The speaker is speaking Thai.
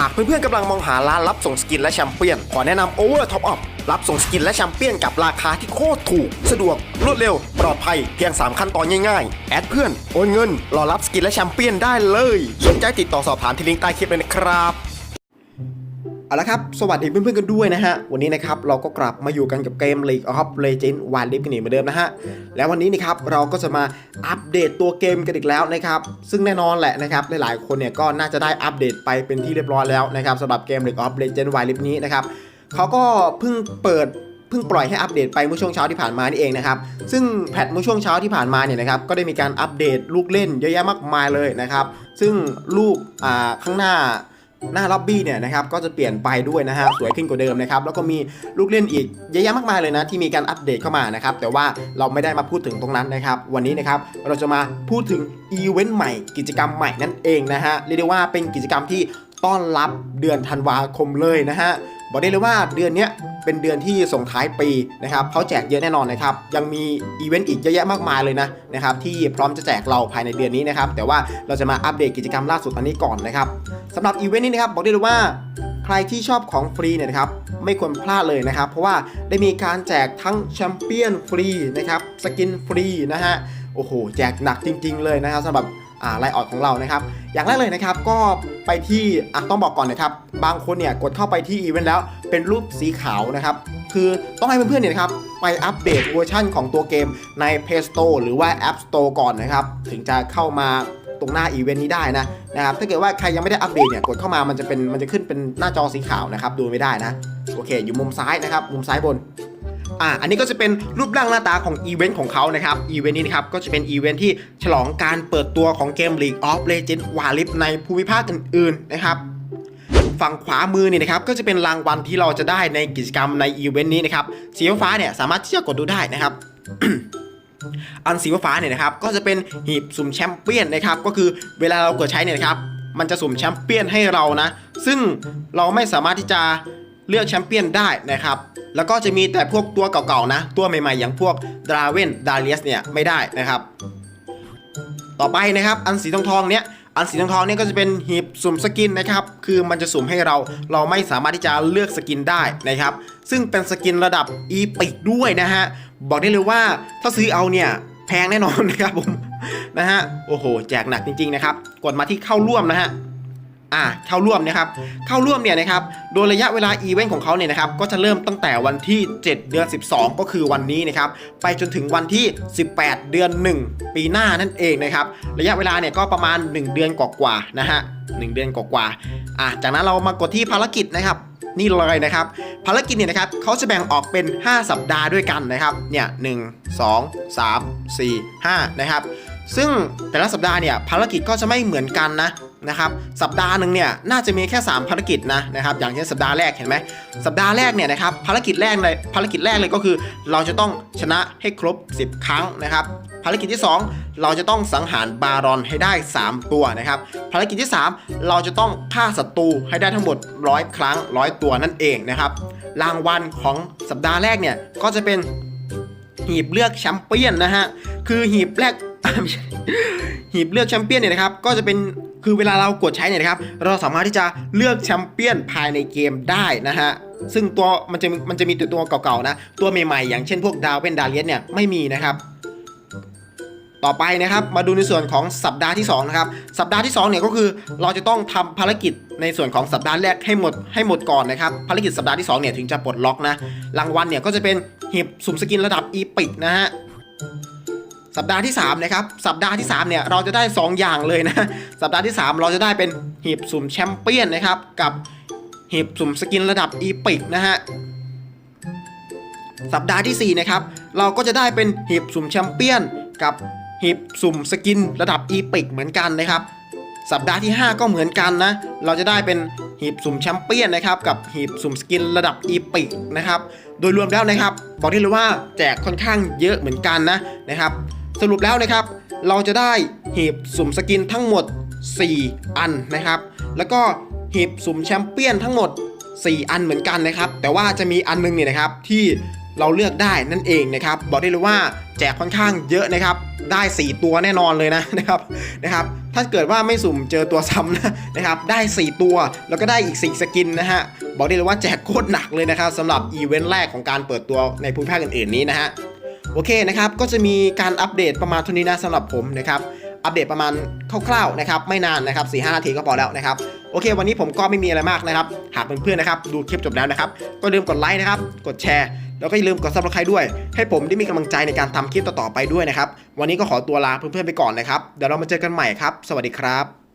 หากเพื่อนๆกำลังมองหาร้านรับส่งสกินและแชมเปี้ยน ขอแนะนำ Over Top Up รับส่งสกินและแชมเปี้ยนกับราคาที่โคตรถูก สะดวก รวดเร็ว ปลอดภัย เพียง 3 ขั้นตอนง่ายๆ แอดเพื่อน โอนเงิน รอรับสกินและแชมเปี้ยนได้เลย สนใจติดต่อสอบถามที่ลิงก์ใต้คลิปเลยนะครับ เอาละครับ สวัสดีเพื่อนๆกันด้วยนะฮะ วันนี้นะครับเราก็กลับมาอยู่กันกับเกม League of Legends Wild Rift กันอีกเหมือนเดิมนะฮะ แล้ววันนี้นะครับเราก็จะมาอัปเดตตัวเกมกันอีกแล้วนะครับ ซึ่งแน่นอนแหละนะครับหลายๆคนเนี่ยก็น่าจะได้อัปเดตไปเป็นที่เรียบร้อยแล้วนะครับสำหรับเกม League of Legends Wild Rift นี้นะครับเขาก็เพิ่งเปิดเพิ่งปล่อยให้อัปเดตไปเมื่อช่วงเช้าที่ผ่านมานี่เองนะครับ ซึ่งแพทเมื่อช่วงเช้าที่ผ่านมาเนี่ยนะครับก็ได้มีการอัปเดตลูกเล่นเยอะแยะมากมายเลยนะครับ ซึ่งลูกข้างหน้า หน้าล็อบบี้เนี่ยนะครับก็จะเปลี่ยนไปด้วยนะฮะสวยขึ้นกว่าเดิมนะครับแล้วก็มีลูกเล่นอีกเยอะแยะมากมายเลยนะที่มีการอัปเดตเข้ามานะครับแต่ว่าเราไม่ได้มาพูดถึงตรงนั้นนะครับ วันนี้นะครับเราจะมาพูดถึงอีเวนต์ใหม่กิจกรรมใหม่นั่นเองนะฮะเรียกได้ว่าเป็นกิจกรรมที่ต้อนรับเดือนธันวาคมเลยนะฮะ บอกได้เลยว่าเดือนนี้เป็นเดือนที่ส่งท้ายปีนะครับเขาแจกเยอะแน่นอนนะครับ ยังมีอีเวนต์อีกเยอะแยะมากมายเลยนะนะครับที่พร้อมจะแจกเราภายในเดือนนี้นะครับ แต่ว่าเราจะมาอัปเดตกิจกรรมล่าสุดอันนี้ก่อนนะครับสำหรับอีเวนต์นี้นะครับบอกได้เลยว่าใครที่ชอบของฟรีเนี่ยนะครับไม่ควรพลาดเลยนะครับ เพราะว่าได้มีการแจกทั้งแชมเปี้ยนฟรีนะครับสกินฟรีนะฮะโอ้โหแจกหนักจริง ๆ เลยนะครับสำหรับ ไลน์ออดของเรานะครับ อย่างแรกเลยนะครับก็ไปที่อะต้องบอกก่อนนะครับ บางคนเนี่ยกดเข้าไปที่อีเวนต์แล้วเป็นรูปสีขาวนะครับ คือต้องให้เพื่อนๆเนี่ยนะครับไปอัปเดตเวอร์ชั่นของตัวเกมใน Play Store หรือว่า App Store ก่อนนะครับ ถึงจะเข้ามาตรงหน้าอีเวนต์นี้ได้นะนะครับ ถ้าเกิดว่าใครยังไม่ได้อัปเดตเนี่ยกดเข้ามามันจะเป็นมันจะขึ้นเป็นหน้าจอสีขาวนะครับ ดูไม่ได้นะ โอเค อยู่มุมซ้ายนะครับ มุมซ้ายบน อ่าอันนี้ก็จะเป็นรูปร่างหน้าตาของอีเวนต์ของเขานะครับอีเวนต์นี้นะครับก็จะเป็นอีเวนต์ที่ฉลองการเปิดตัวของเกม League of Legends w a r i f ในภูมิภาคอื่นๆนะครับฝั่งขวามือนี่นะครับก็จะเป็นรางวัลที่เราจะได้ในกิจกรรมในอีเวนต์นี้นะครับสีฟ้าเนี่ยสามารถที่จะกดดูได้นะครับอันสีฟ้าเนี่ยนะครับก็จะเป็นหีบสุ่มแชมเปี้ยนนะครับก็คือเวลาเรากดใช้เนี่ยนะครับมันจะสุ่มแชมเปี้ยนให้เรานะ ซึ่งเราไม่สามารถที่จะเลือกแชมเปี้ยนได้นะครับ แล้วก็จะมีแต่พวกตัวเก่าๆนะ ตัวใหม่ๆ อย่างพวกดราเวนดาเลียสเนี่ยไม่ได้นะครับ ต่อไปนะครับอันสีทองทองเนี้ยอันสีทองทองเนี่ยก็จะเป็นหีบสุ่มสกินนะครับ คือมันจะสุ่มให้เราเราไม่สามารถที่จะเลือกสกินได้นะครับ ซึ่งเป็นสกินระดับอีพิกด้วยนะฮะบอกได้เลยว่าถ้าซื้อเอาเนี่ยแพงแน่นอนนะครับผมนะฮะโอ้โหแจกหนักจริงๆนะครับกดมาที่เข้าร่วมนะฮะ อ่าเข้าร่วมนะครับเข้าร่วมเนี่ยนะครับโดยระยะเวลาอีเวนต์ของเขาเนี่ยนะครับก็จะเริ่มตั้งแต่วันที่ 7 เดือน 12 ก็คือวันนี้นะครับไปจนถึงวันที่ 18 เดือน 1 ปีหน้านั่นเองนะครับระยะเวลาเนี่ยก็ประมาณ 1 เดือนกว่าๆนะฮะ1เดือนกว่าๆอะจากนั้นเรามากดที่ภารกิจนะครับนี่เลยนะครับ ภารกิจเนี่ยนะครับเขาจะแบ่งออกเป็น 5 สัปดาห์ด้วยกันนะครับเนี่ยหนึ่งสองสามสี่ห้านะครับซึ่งแต่ละสัปดาห์เนี่ยภารกิจก็จะไม่เหมือนกันนะ นะครับสัปดาห์หนึ่งเนี่ยน่าจะมีแค่ 3 ภารกิจนะนะครับอย่างเช่นสัปดาห์แรกเห็นไหมสัปดาห์แรกเนี่ยนะครับภารกิจแรกเลยภารกิจแรกเลยก็คือ เราจะต้องชนะให้ครบ 10 ครั้งนะครับภารกิจที่ 2 เราจะต้องสังหารบารอนให้ได้ 3 ตัวนะครับภารกิจที่ 3 เราจะต้องฆ่าศัตรูให้ได้ทั้งหมด 100 ครั้ง 100 ตัวนั่นเองนะครับรางวัลของสัปดาห์แรกเนี่ยก็จะเป็นหีบเลือกแชมเปี้ยนนะฮะคือหีบแรกหีบเลือกแชมเปี้ยนเนี่ยนะครับก็จะเป็น คือเวลาเรากดใช้เนี่ยนะครับเราสามารถที่จะเลือกแชมเปี้ยนภายในเกมได้นะฮะซึ่งตัวมันจะมันจะมีตัวเก่าๆนะ ตัวใหม่ๆ อย่างเช่นพวกดาวเป็นดาเลียสเนี่ยไม่มีนะครับ ต่อไปนะครับมาดูในส่วนของสัปดาห์ที่2นะครับสัปดาห์ที่2เนี่ยก็คือเราจะต้องทำภารกิจในส่วนของสัปดาห์แรกให้หมดให้หมดก่อนนะครับภารกิจสัปดาห์ที่2เนี่ยถึงจะปลดล็อกนะรางวัลเนี่ยก็จะเป็นหีบสุ่มสกินระดับอีพิกนะฮะ สัปดาห์ที่3นะครับสัปดาห์ที่3เนี่ยเราจะได้ 2 อย่างเลยนะ สัปดาห์ที่ 3 เราจะได้เป็นหีบสุ่มแชมเปี้ยนนะครับกับหีบสุ่มสกินระดับอีพิกนะฮะสัปดาห์ที่4นะครับเราก็จะได้เป็นหีบสุ่มแชมเปี้ยนกับหีบสุ่มสกินระดับอีพิกเหมือนกันนะครับ สัปดาห์ที่ 5 ก็เหมือนกันนะ เราจะได้เป็น หีบสุ่มแชมเปี้ยนนะครับ กับหีบสุ่มสกินระดับอีพิกนะครับ โดยรวมแล้วนะครับ บอกได้เลยว่าแจกค่อนข้างเยอะเหมือนกันนะนะครับ สรุปแล้วนะครับ เราจะได้หีบสุ่มสกินทั้งหมด 4 อันนะครับ แล้วก็หีบสุ่มแชมเปี้ยนทั้งหมด 4 อันเหมือนกันนะครับ แต่ว่าจะมีอันนึงเนี่ยนะครับที่ เราเลือกได้นั่นเองนะครับ บอกได้เลยว่าแจกค่อนข้างเยอะนะครับ ได้ 4 ตัวแน่นอนเลยนะนะครับนะครับ ถ้าเกิดว่าไม่สุ่มเจอตัวซ้ำนะนะครับ ได้ 4 ตัวแล้วก็ได้อีก 4 สกินนะฮะ บอกได้เลยว่าแจกโคตรหนักเลยนะครับสำหรับอีเวนต์แรกของการเปิดตัวในภูมิภาคอื่นๆนี้นะฮะ โอเคนะครับ ก็จะมีการอัปเดตประมาณเท่านี้นะสำหรับผมนะครับอัปเดตประมาณคร่าวๆนะครับไม่นานนะครับ4 5นาทีก็พอแล้วนะครับโอเค วันนี้ผมก็ไม่มีอะไรมากนะครับ หากเพื่อนๆนะครับ ดูคลิปจบแล้วนะครับ ก็อย่าลืมกดไลค์นะครับ กดแชร์ แล้วก็อย่าลืมกด subscribe ด้วย ให้ผมได้มีกำลังใจในการทำคลิปต่อๆไปด้วยนะครับ วันนี้ก็ขอตัวลาเพื่อนๆไปก่อนนะครับ เดี๋ยวเรามาเจอกันใหม่ครับ สวัสดีครับ